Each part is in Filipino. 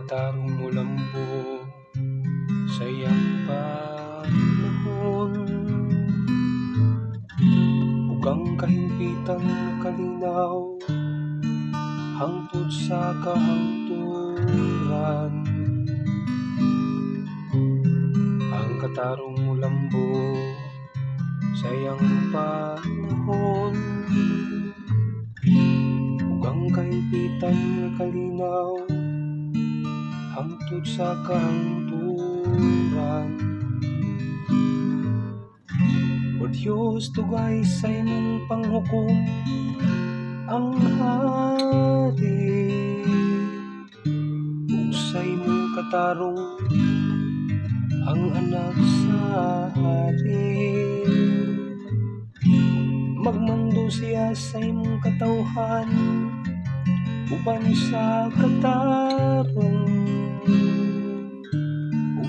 katarong mulambo sa iyang panahon ug ang kahimpitan kalinaw hangtod sa kahangturan ang katarong mulambo sa iyang panahon ug ang kahimpitan kalinaw hangtod sa kahangturan O Diyos tugay sa imong panghukom ang hari. Ug sa imong katarong ang anak sa hari. Magmando siya sa imong katawhan uban sa katarong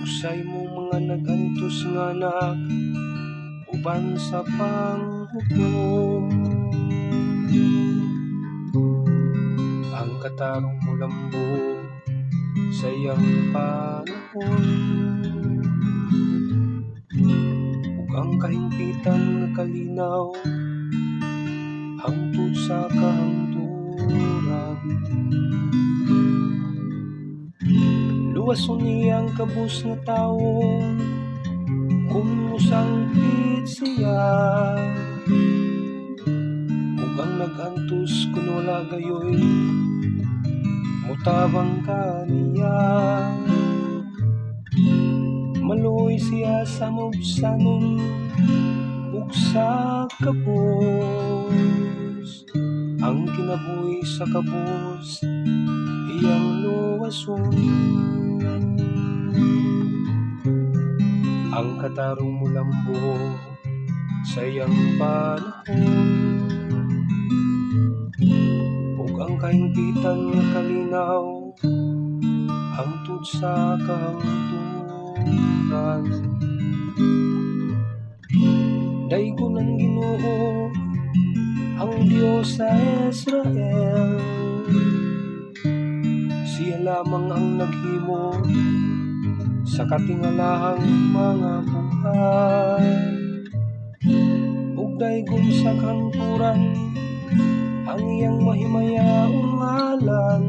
sa imong mga nagantos nga anak uban sa panghukom. Ang katarong mulambo sa iyang panahon. Ug ang kahimpitan kalinaw luwason niya ang kabus nga tawo kung musangpit siya. Ug ang nagantos kun wala gayoy mutabang ka niya. Maluoy siya sa mabsanon ug sa kabus. Ang kinabuhi sa kabus iyang luwason ang katarong mulambo sa iyang panahon. Ug ang kahimpitan nga kalinaw hangtod sa kahangturan daygo ng Ginoo ang Dios sa Israel. Siya lamang ang naghimo sa katingalahang mga buhay. Ug daygon sa kanturan ang iyang mahimayaong ngalan.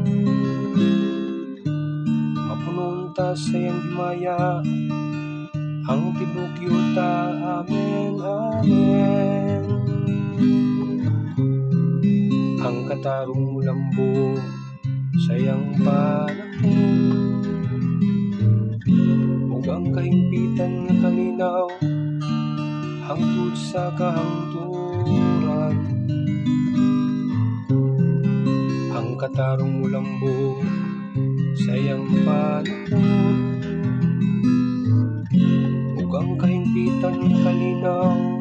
Mapununta sa iyang himaya ang tibok yuta amen amen. Ang katarong mulambo sa iyang panahon hangtod sa kahangturan ang katarong mulambo sa iyang panahon. Ug ang kahimpitan kalinaw